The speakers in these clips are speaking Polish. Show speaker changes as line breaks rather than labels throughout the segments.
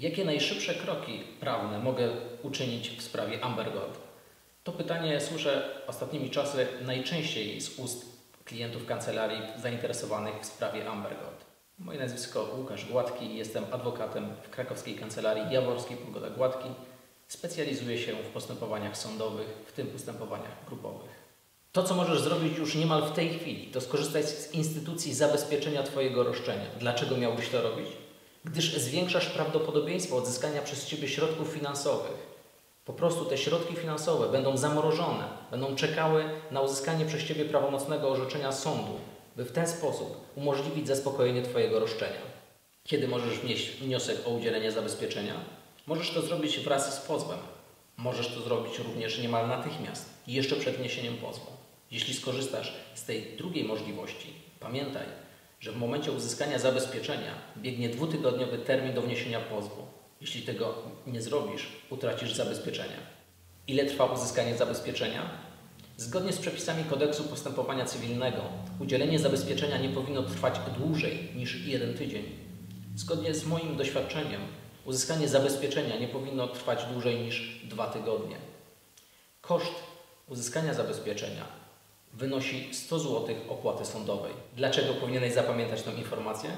Jakie najszybsze kroki prawne mogę uczynić w sprawie Amber Gold? To pytanie słyszę ostatnimi czasy najczęściej z ust klientów kancelarii zainteresowanych w sprawie Amber Gold. Moje nazwisko Łukasz Gładki, jestem adwokatem w krakowskiej kancelarii Jaworskiej Pogoda Gładki. Specjalizuję się w postępowaniach sądowych, w tym postępowaniach grupowych. To, co możesz zrobić już niemal w tej chwili, to skorzystać z instytucji zabezpieczenia Twojego roszczenia. Dlaczego miałbyś to robić? Gdyż zwiększasz prawdopodobieństwo odzyskania przez Ciebie środków finansowych. Po prostu te środki finansowe będą zamrożone, będą czekały na uzyskanie przez Ciebie prawomocnego orzeczenia sądu, by w ten sposób umożliwić zaspokojenie Twojego roszczenia. Kiedy możesz wnieść wniosek o udzielenie zabezpieczenia? Możesz to zrobić wraz z pozwem. Możesz to zrobić również niemal natychmiast, jeszcze przed wniesieniem pozwu. Jeśli skorzystasz z tej drugiej możliwości, pamiętaj, że w momencie uzyskania zabezpieczenia biegnie dwutygodniowy termin do wniesienia pozwu. Jeśli tego nie zrobisz, utracisz zabezpieczenie. Ile trwa uzyskanie zabezpieczenia? Zgodnie z przepisami kodeksu postępowania cywilnego, udzielenie zabezpieczenia nie powinno trwać dłużej niż jeden tydzień. Zgodnie z moim doświadczeniem, uzyskanie zabezpieczenia nie powinno trwać dłużej niż dwa tygodnie. Koszt uzyskania zabezpieczenia wynosi 100 zł opłaty sądowej. Dlaczego powinieneś zapamiętać tę informację?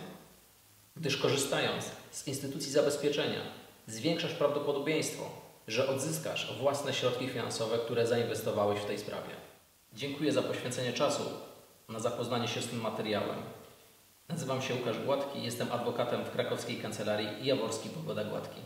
Gdyż korzystając z instytucji zabezpieczenia, zwiększasz prawdopodobieństwo, że odzyskasz własne środki finansowe, które zainwestowałeś w tej sprawie. Dziękuję za poświęcenie czasu na zapoznanie się z tym materiałem. Nazywam się Łukasz Gładki, jestem adwokatem w krakowskiej kancelarii Jaworski Pogoda Gładki.